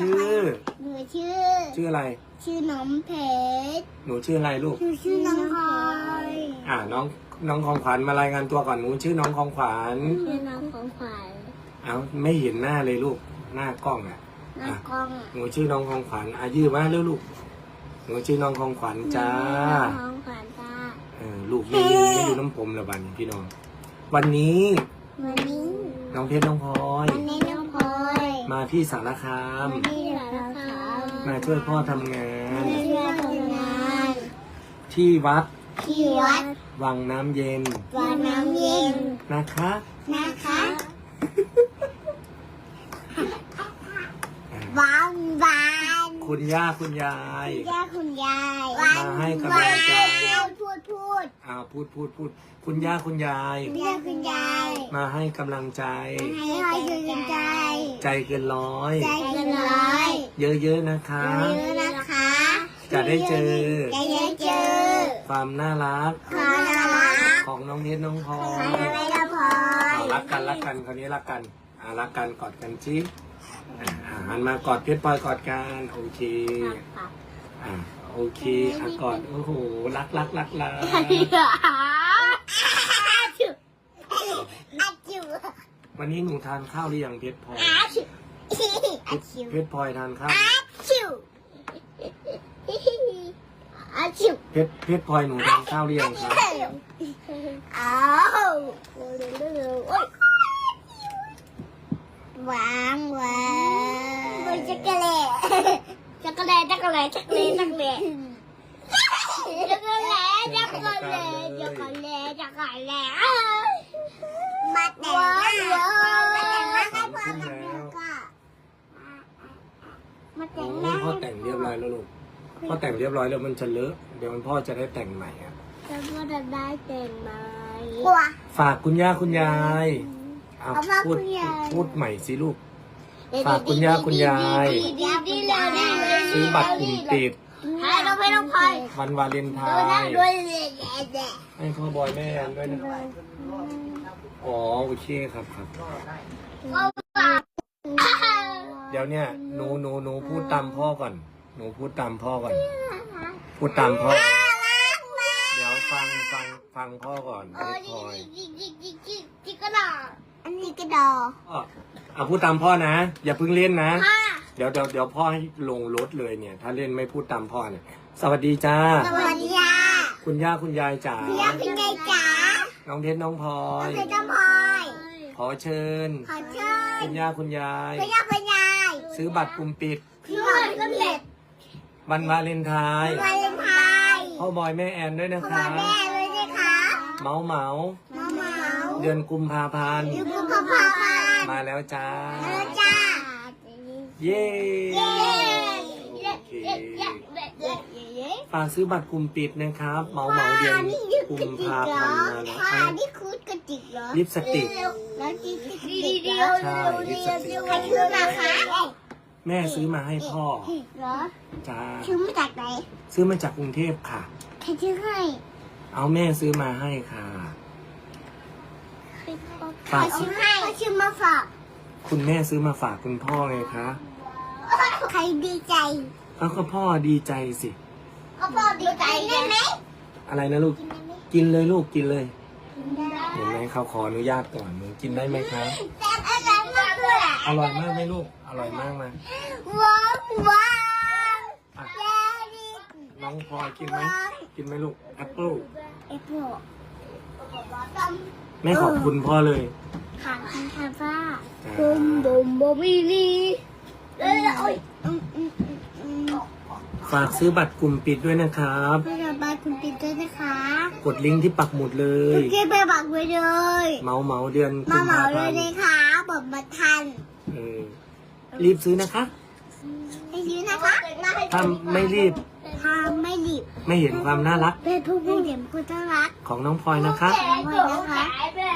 ชื่อ หนูชื่อ ชื่ออะไร ชื่อน้องเพชรหนูชื่ออะไรลูก หนูชื่อน้องพลอยอ่าน้องน้องของขวัญมารายงานตัวก่อนหนูชื่อน้องของขวัญชื่อน้องของขวัญเอาไม่เห็นหน้าเลยลูกหน้ากล้องอะน้องกล้องหนูชื่อน้องของขวัญอายืมาเร็วลูกหนูชื่อน้องของขวัญจ้าน้องของขวัญจ้าเออลูกไม่อยู่ไม่อยู่น้ำผมละบันพี่น้อง วันนี้ วันนี้ น้องเพชรน้องพลอย มาที่สารคามวันนี้เราค่ะมาช่วยพ่อทำงานมาช่วยทำงานที่วัดที่วัดวังน้ำเย็น วัดน้ำเย็นนะคะ นะคะ อ่า บ้านบ้าน คุณย่าคุณยาย ย่าคุณยายมาให้กำลังใจพูดพูดอ่าพูดพูดพูดคุณย่าคุณยาย ย่าคุณยายมาให้กำลังใจ ให้ให้กำลังใจ ใจเกินร้อย ใจเกินร้อยเยอะๆนะคะ เยอะนะคะจะได้เจอ จะได้เจอความน่ารักความน่ารักของน้องเพชรน้องพลอใครยอะไรละพลอยเอารักกันรักกันคราวนี้รักกันอ่ารักกันกอดกันจิ อ่าอ่าหันมากอดเพชรพลอยกอดกันโอเคอ่าโอเคอะกอดโอ้โหรักรักรักรักอาจุอาจุวันนี้หนูทานข้าวหรือยังเพชรพลอยอาจุอาจุเพชรพลอยทานข้าวอาจุอาจุเพชรเพชรพลอยหนูทานข้าวหรือยังครับอ้าว วางวางจักรเล่จักรเล่จักรเล่จักรเล่จักรเล่จักรเล่จักรเล่จักรเล่จักรเล่มาแต่งหน้ามาแต่งหน้าให้พ่อกับแม่ก็มาแต่โอ้งหน้ายพ่อแต่งเรียบร้อยแล้วลูกพ่อแต่งเรียบร้อยแล้วมันจะเลอะเดี๋ยวมันพ่อจะได้แต่งใหม่อะแล้วก็จะได้แต่งไหมกลัวฝากคุณย่าคุณยายเอาเอาฝากพูดคุณยาย พูดใหม่สิลูก ฝากคุณย่าคุณยายดีเลยดีเลยซื้อบัตรกลุ่มปิดให้เราไม่ต้องคอยวันวาเลนไทดูนะน์ด้วยเลยแย่ให้พ่อบอยแม่แอนด้วยนะอ๋อโอเคครับครับ ก็ฝากเดี๋ยวเนี่ยหนูหนูหนูพูดตามพ่อก่อน หนูพูดตามพ่อก่อน พูดตามพ่อ เดี๋ยวฟังฟังฟังพ่อก่อนเอเพอชรพลอยจิกจิกจิกจิกจิกกระดาษ อันนี้กระดาษพ่ออะพูดตามพ่อนะ อย่าเพิ่งเล่นนะค่ะเดี๋ยวเดี๋ยวเดี๋ยวพ่อให้ลงรถเลยเนี่ย ถ้าเล่นไม่พูดตามพ่อเนี่ย สวัสดีจ้า สวัสดีค่ะคุณย่าคุณยายจ๋า พี่ยาพี่ยายจ๋าน้องเพชรน้องพลอยพี่จะพลอยขอเชิญ ขอเชิญคุณย่าคุณยาย พี่ยาพี่ยายซื้อบัตรกลุ่มปิดพี่บอยก็เล็ดวันวาเลนไทน์วาเลนไทน์พ่อบอยแม่แอนด้วยนะพ่อคะ แม่เลยนะคะเมาเมามาเหมา เดือนกุมภาพันธ์อยู่กับพ่อพ่อมามาแล้วจ้าแล้วจ้าเย้เย้โอเคฝากซื้อบัตรกลุ่มปิดนะครับเมาเมาเดือนกุมภาพันธ์มาแล้วค่ะนี่คือกระติกเหรอลิปสติก แล้วที่กระติกเหรอใช่ลิปสติก ใครซื้อมาคะแม่ซื้อมาให้พ่อเหรอจ้าซื้อมาจากไหนซื้อมาจากกรุงเทพค่ะ ใครซื้อให้เอาแม่ซื้อมาให้ค่ะ ใครซื้อให้ซื้อมาฝากคุณแม่ซื้อมาฝากคุณพ่อไงคะใครดีใจเอาก็พ่อดีใจสิ ก็พ่อดีใจได้ไหมอะไรนะลูก กินเลยลูกกินเลยกินได้เห็นไหมเขาขออนุญาตก่อนหนูกินได้ไหมคะแต่อะไรมากเลยอร่อยมากไหมลูก อร่อยมากไหมว้าวว้าวอะแดดี้น้องพลอยกินไหม กินไหมลูกแอปเปิ้ลเอฟโร แม่ขอบคุณพ่อเลยค่ะคุณค่ะป้าจ้าบุมบุมบุมบีบีเอ้ยโอ้ยอืมอืมอืมอืมฝากซื้อบัตรกลุ่มปิดด้วยนะครับเพื่อนบ้านคุณปิดด้วยนะคะ กดลิงก์ที่ปักหมุดเลคุยณเก็บไปบักไว้เลย เมาเมาเดือนกุมามเหมาภาเลพัยนธ์นะคะบอกมาทันเออรีบซื้อนะคะให้ซื้อนะคะถ้าไม่รีบ ทำไม่รีบไม่เห็นความน่ารักเป็นผู้ผู้เห็นคุณน่ารักของน้องพลอยนะคะขอบคุณนะคะ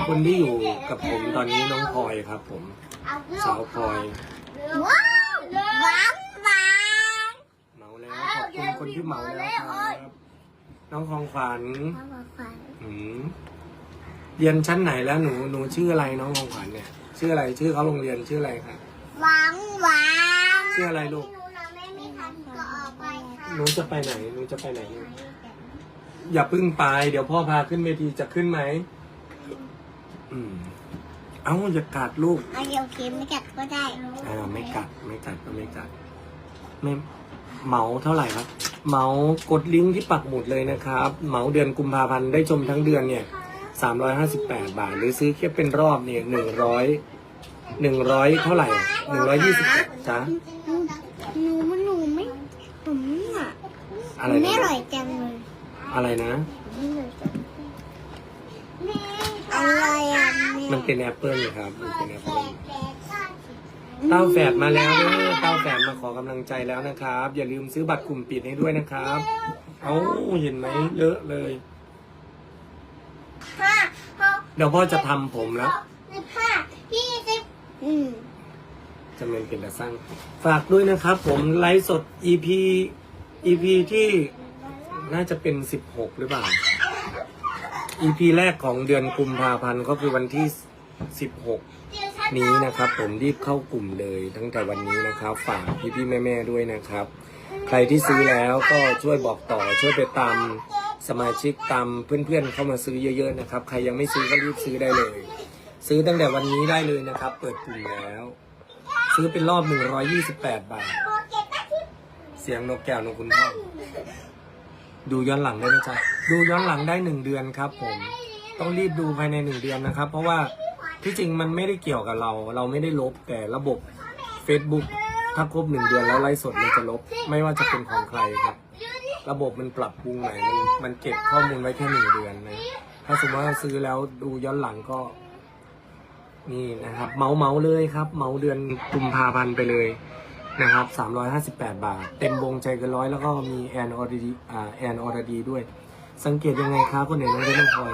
คนที่อยู่กับผมตอนนี้น้องพลอยครับ ผมสาวพลอยว้าวหวานหวานเมาแล้วขอบคุณคนที่เมาแล้วครับน้องของขวัญขอบคุณอืมเรียนชั้นไหนแล้วหนูหนูชื่ออะไรน้องของขวัญเนี่ย ชื่ออะไรชื่อเขาโรงเรียนชื่ออะไรครับหวานหวานชื่ออะไรลูก หนูนะแม่ไม่ทันก็ออกไปค่ะหนูจะไปไหนหนูจะไปไหนลูกอย่าเพึ่งไปเดี๋ยวพ่อพาขึ้นเวทีจะขึ้นไหมอืมเอ้าอย่ากัดลูกเอาเดี๋ยวเค็มไม่กัดก็ได้อ่าไม่กัดไม่กัดก็ไม่กัดไม่เหมาเท่าไหร่ครับ เหมากดลิงก์ที่ปักหมุดเลยนะครับ เหมาเดือนกุมภาพันธ์ได้ชมทั้งเดือนเนี่ยสามร้อยห้าสิบแปดบาท หรือซื้อแค่เป็นรอบเนี่ยหนึ่งร้อยหนึ่งร้อยเท่าไหร่หนึ่งร้อยยี่สิบจ้า หนูมันหนูไม่ผมอะ อะไรไม่นะอร่อยจังเลยอะไรนะอะไรอะมันเป็นแอปเปิลครับ มันเป็นแอปเปิลเต้าแฝดมาแล้วเด้อเต้าแฝดมาขอกำลังใจแล้วนะครับ อย่าลืมซื้อบัตรกลุ่มปิดให้ด้วยนะครับ เอาเห็นไหมเลอะเลยห้าหกเดี๋ยวพ่อจะทำผมแล้วสิบห้ายี่สิบอืมจะเป็นเป็นตะสร้าง ฝากด้วยนะครับ ผมไลฟ์สด EP EP ที่น่าจะเป็น 16 หรือเปล่า EP แรกของเดือนกุมภาพันธ์ก็คือวันที่ 16 นี้นะครับ ผมรีบเข้ากลุ่มเลยตั้งแต่วันนี้นะครับ ฝากพี่ๆแม่ๆด้วยนะครับ ใครที่ซื้อแล้วก็ช่วยบอกต่อช่วยไปตามสมาชิกตามเพื่อนๆ เข้ามาซื้อเยอะๆนะครับ ใครยังไม่ซื้อก็รีบซื้อได้เลย ซื้อตั้งแต่วันนี้ได้เลยนะครับ เปิดกลุ่มแล้ว ซื้อเป็นรอบ 128 บาท เสียงนกแก้วนกคุณพ่อดูย้อนหลังได้ไหมจ๊ะดูย้อนหลังได้หนึ่งเดือนครับ ผม ต้องรีบดูภายในหนึ่งเดือนนะครับ เพราะว่าที่จริงมันไม่ได้เกี่ยวกับเรา เราไม่ได้ลบแต่ระบบ Facebook ถ้าครบหนึ่งเดือนแล้วไลฟ์สดมันจะลบ ไม่ว่าจะเป็นของใครครับ ระบบมันปรับปรุงใหม่มันมันเก็บข้อมูลไว้แค่หนึ่งเดือนนะถ้าสมมติว่าซื้อแล้วดูย้อนหลังก็นี่นะครับ เมาเมาเลยครับ เมาเดือนกุมภาพันธ์ไปเลย นะครับสามร้อยห้าสิบแปดบาท เต็มวงใจเกันร้อยแล้วก็มีแอนออรดีแอนออรดีด้วย สังเกตยังไงครับคนไหนน้องเล่นพลอย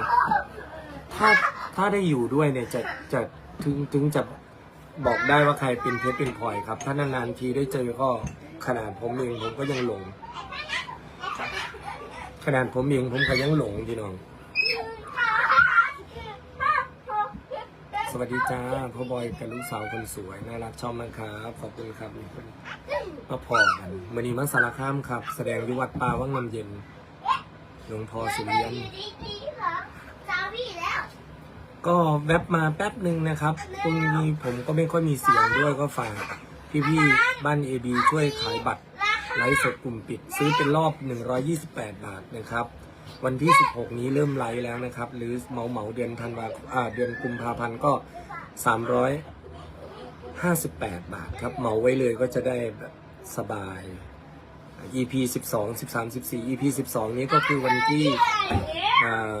ถ้าถ้าได้อยู่ด้วยเนี่ยจะจะถึงถึงจะบอกได้ว่าใครเป็นเพชรเป็นพลอยครับ ถ้านานๆทีได้เจอก็ขนาดผมเองผมก็ยังหลงขนาดผมเองผมก็ยังหลงพี่น้อง สวัสดีจ้าพ่อบอยกับลูกสาวคนสวยน่ารักชอบมากครับ ขอบคุณครับมีคนมาพอกันมันนี้มาสารคามครับ แสดงอยุวัดป่าว่างน้ำเย็นหลวงพ่อสุริยันก็แวบมาแป๊บหนึ่งนะครับตรงนี้ผมก็ไม่ค่อยมีเสียงด้วยก็ฝากพี่ๆบ้านเอบีช่วยขายบัตรไลฟ์สดกลุ่มปิด ซื้อเป็นรอบ 128 บาทนะครับ วันที่ 16 นี้เริ่มไลฟ์แล้วนะครับ หรือเหมาเหมาเดือนธันวาอ่าเดือนกุมภาพันธ์ก็ 358 บาทครับ เหมาไว้เลยก็จะได้แบบสบาย EP 12 13 14 EP 12 นี้ก็คือวันที่อ่า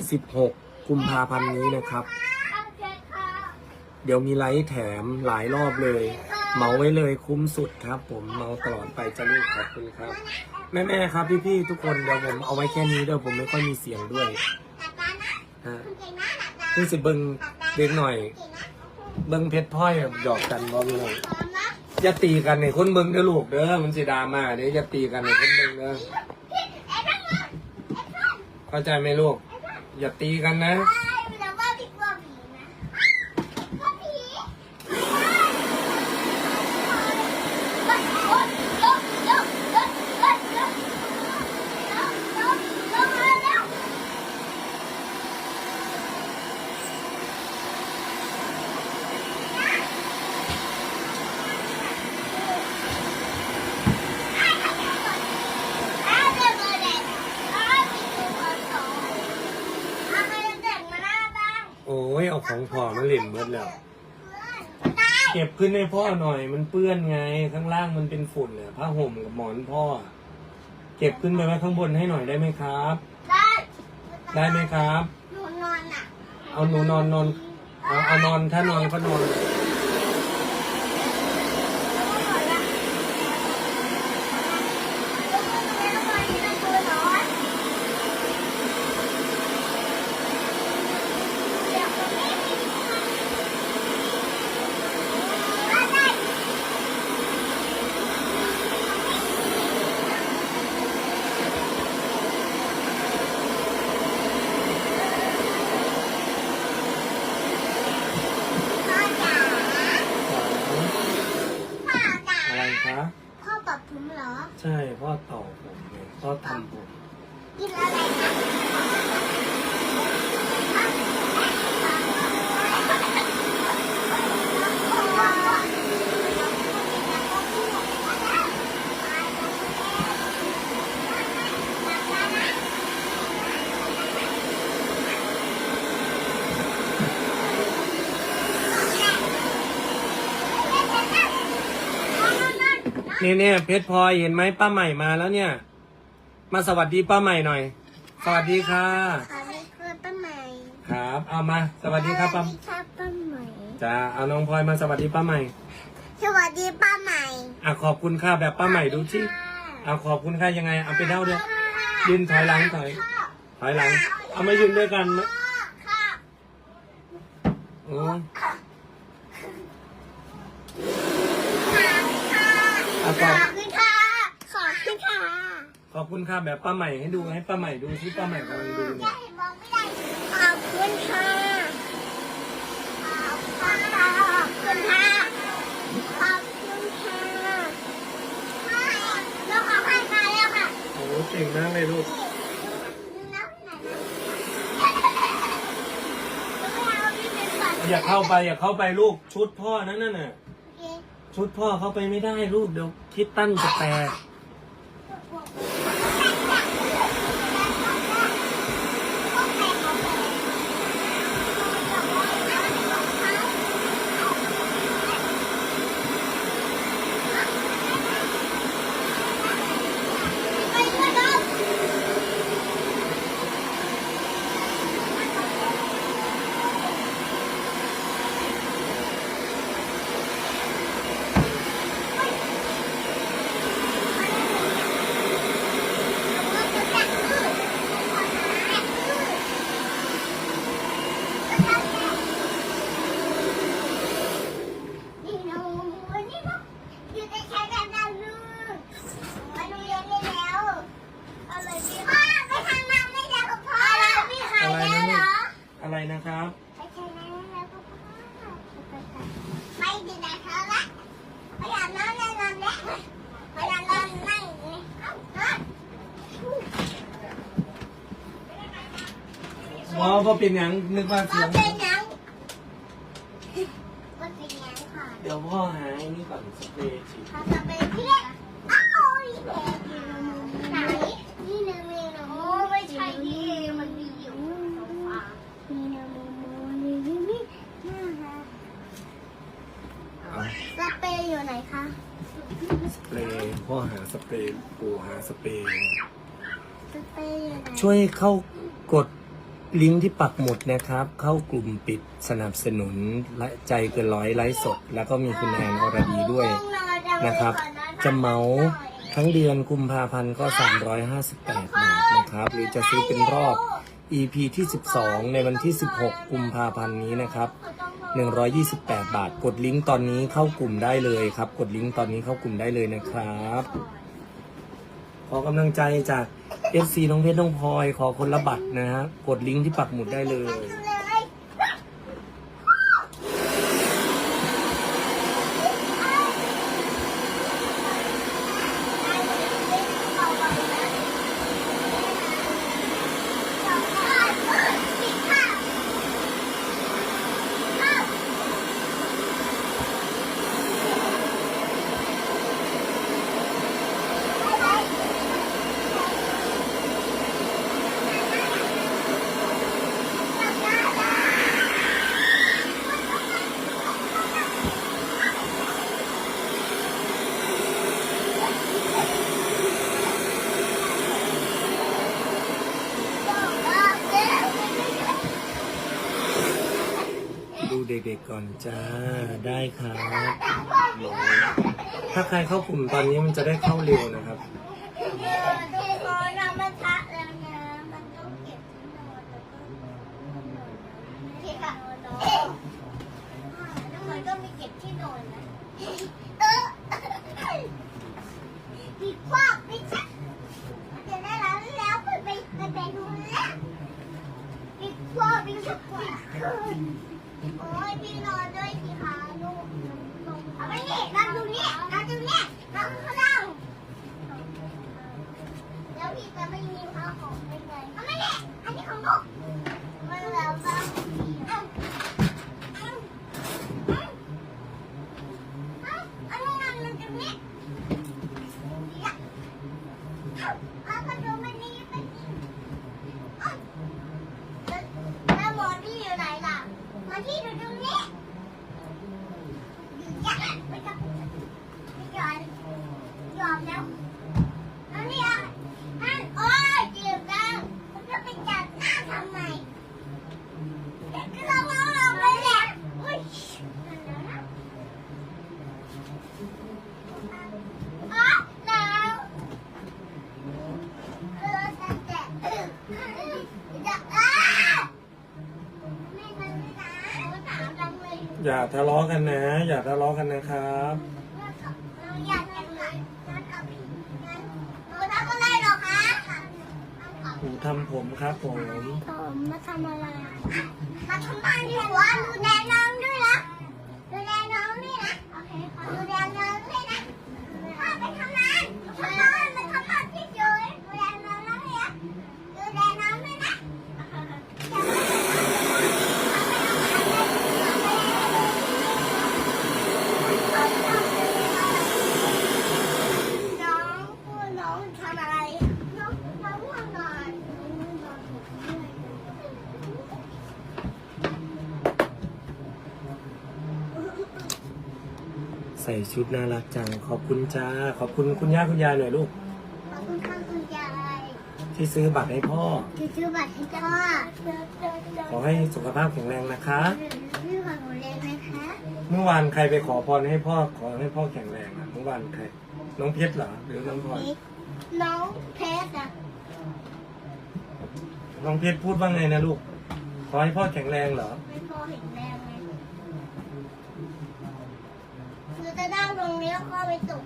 16 กุมภาพันธ์นี้นะครับ เดี๋ยวมีไลฟ์แถมหลายรอบเลย เมาไว้เลยคุ้มสุดครับ ผมเมาตลอดไปจะลูกขอบคุณครับ แม่ๆครับพี่ๆทุกคนเดี๋ยวผมเอาไว้แค่นี้เดี๋ยวผมไม่ค่อยมีเสียงด้วยฮะคือสิเบิงเด็กหน่อย เบิงเพชรพลอยหยอกกันบ่พี่น้องอย่าตีกันในคนเบิงเด้อลูกเด้อมันสิดราม่าเด้ออย่าตีกันในคนเบิงเด้อเข้าใจไหมลูกอย่าตีกันนะ โอ้ยเอา ของพ่อมันเล่นเบิดแล้ว เก็บขึ้นให้พ่อหน่อย มันเปื้อนไง ข้างล่างมันเป็นฝุ่นเนี่ยผ้าห่มกับหมอนพ่อ เก็บขึ้นไปไว้ข้างบนให้หน่อยได้ไหมครับ ได้ไหมครับ หนูนอนอะ เอาหนูนอนนอน เอาเอานอนถ้านอนก็นอน พ่อจ๋า ใช่พ่อต่อผมไงพ่อทำผม กินอะไรคะ เนี่ยเนี่ยเพชรพลอยเห็นไหมป้าใหม่มาแล้วเนี่ย มาสวัสดีป้าใหม่หน่อย สวัสดีค่ะ ขอให้คุณป้าใหม่ครับ เอามา สวัสดีครับป้าสวัสดีครับป้าใหม่จ้าเอาน้องพลอยมาสวัสดีป้าใหม่ สวัสดีป้าใหม่อะขอบคุณค่ะแบบป้าใหม่ดูที่เอาขอบคุณค่ะยังไงเอาไปเด้าด้วยยืนถอยหลังถอยถอยหลัง เอามายืนด้วยกันไหมค่ะโอ้ยขอ คุณค่ะแบบป้าใหม่ให้ดูให้ป้าใหม่ดูที่ป้าใหม่กำลังดูเนี่ยมองไม่ได้ขอบคุณค่ะขอบคุณค่ะขอบคุณค่ะขอบคุณค่ะแล้วขอให้มาแล้วค่ะโอ้เก่งมากเลยลูกน้ำไหนนะอย่าเข้าไปอย่าเข้าไปลูกชุดพ่อนั้นน่ะชุดพ่อเข้าไปไม่ได้ลูกเดี๋ยวคิดตั้นจะแตก นี่หนูวันนี้ก็อยู่ในใช้แบบนั้นลูกมาดูเรียนได้แล้วอะไรพี่พ่อไปทางนั้นไม่ได้กับพ่ออะไรพี่หาย อะไร แล้ว นะ เหร ลูก อ อะไร นะครับ ไปใช้นั้นแล้วก็พ่อไปดีนะเธอละไปอาบน้ำในนอนแล้วไปอาบน้ำนั่งนี่เอ้าเฮ้ยอ๋อก็เป็นอย่างนึกว่าพ่อเสียง เป็นยังมันเป็นยังค่ะเดี๋ยวพ่อหาไอ้นี่ก่อนสเปรย์ฉีด เขาจะไปเที่ยวอ้าวอีแดงไหนนี่นะเมนูไม่ใช่นี่มันมีอยู่โซฟานี่นะโมโมนี่นี่นี่ สเปรย์อยู่ไหนคะ สเปรย์พ่อหาสเปรย์ปู่หาสเปรย์สเปรย์อยู่ไหนช่วยเข้ากดลิงก์ที่ปักหมุดนะครับ เข้ากลุ่มปิดสนับสนุนและใจเกินร้อยไลฟ์สด แล้วก็มีคุณแอนอรดีด้วยนะครับ จะเหมาทั้งเดือนกุมภาพันธ์ก็ 358 บาทนะครับ หรือจะซื้อเป็นรอบ EP ที่ 12 ในวันที่ 16 กุมภาพันธ์นี้นะครับ 128 บาท กดลิงก์ตอนนี้เข้ากลุ่มได้เลยครับ กดลิงก์ตอนนี้เข้ากลุ่มได้เลยนะครับ ขอกำลังใจจาก FC น้องเพชรน้องพลอยขอคนละบัตรนะฮะกดลิงก์ที่ปักหมุดได้เลย ดูเด็ ก่อนจ้า ได้ครับ ถ้าใครเข้ากลุ่มตอนนี้มันจะได้เข้าเร็วนะครับ เออดูพอน้ำมันทะแล้วนะ มันต้องเก็บที่นอนแล้วก็เก็บอะแล้วมันก็มีเก็บที่นอนนะเออพี่ควักพี่ชักมันจะได้แล้วแล้วไปไปไปไปดูแล้วพี่ควักพี่ชักพี่คืนโอ้ยพี่นอนด้วยสิคะลูกเอาไปนี่นอนตรงนี้นอนตรงนี้นอนข้างล่าง จะไม่มีข้าวของไม่เลยเอาไม่ได้อันนี้ของลูกมันแล้วบ้างเอ้าเอ้าเอ้าเอ้าอันนี้มันมันตรงนี้เอ้าเอากระดูกมันนี่ไปกินเอ้าแล้วแล้วหมอนที่อยู่ไหนล่ะหมอนที่อยู่ตรงนี้อย่าไม่ต้องไม่ยอมยอมแล้ว อันนี้อะอันโอ้ยเจ็บจังมันจะไปจับหน้าทำไมก็เราเอาเราไปแหละอุ้ยอ๋อหนาวเออแต่แต่จะอ้าไม่มันไม่หนาวหนาวจังเลย อย่าทะเลาะกันนะ อย่าทะเลาะกันนะครับเราอยากจังเลยงั้นเอาพี่งั้นหนูทำอะไรหรอคะหนูทำผมครับผมผมมาทำอะไร มาทำบ้านดีกว่าดูแลน้องด้วยนะดูแลน้องด้วยนะ โอเคค่ะดูแลน้องด้วยนะพ่อไปทำงานทำงานไปทำงานที่เฉยดูแลน้องด้วยนะดูแลน้องด้วยนะน้องพูดน้องทำอะไร น้องน้องง่วงนอน ใส่ ชุดน่ารักจัง ขอบคุณจ้า ขอบคุณคุณย่าคุณยายหน่อยลูก ขอบคุณค่ะคุณยายที่ซื้อบัตรให้พ่อ ที่ซื้อบัตรให้พ่อขอให้สุขภาพแข็งแรงนะคะพี่ขอหนูเล่นไหมคะเมื่อวานใครไปขอพรให้พ่อ ขอให้พ่อแข็งแรงอะเมื่อวานใคร น้องเพชรเหรอ หรือน้องพลอยน้องเพชรอะน้องเพชรพูดว่าไงนะลูก ขอให้พ่อแข็งแรงเหรอไม่พอเห็นแรงเลยคือ จะนั่งตรงนี้แล้วก็ไปตก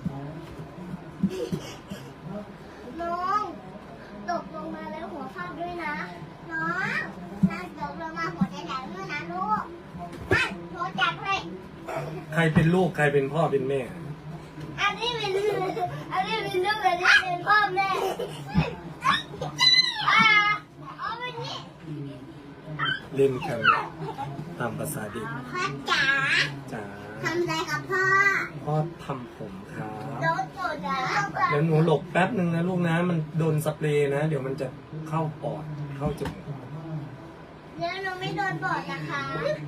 น้อง ตกลงมาแล้วหัวฟาดด้วยนะ น้องนั่งตกลงมาหัวจะแดงด้วยนะลูกนั่นหัวจับเลย ใครเป็นลูกใครเป็นพ่อเป็นแม่ อันนี้เป็นอันนี้เป็นลูกอันนี้เป็นพ่อแม่อ่าเอาไปนี่เล่นกันตามภาษาเด็กพ่อจ๋าจ้า ทำอะไรกับพ่อพ่อทำผมครับโดนตัวจ๋าเดี๋ยวหนูหลบแป๊บหนึ่งนะลูกนะมันโดนสเปรย์นะ เดี๋ยวมันจะเข้าปอดเข้าจมูกเดี๋ยวหนูไม่โดนบอดนะคะ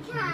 ขา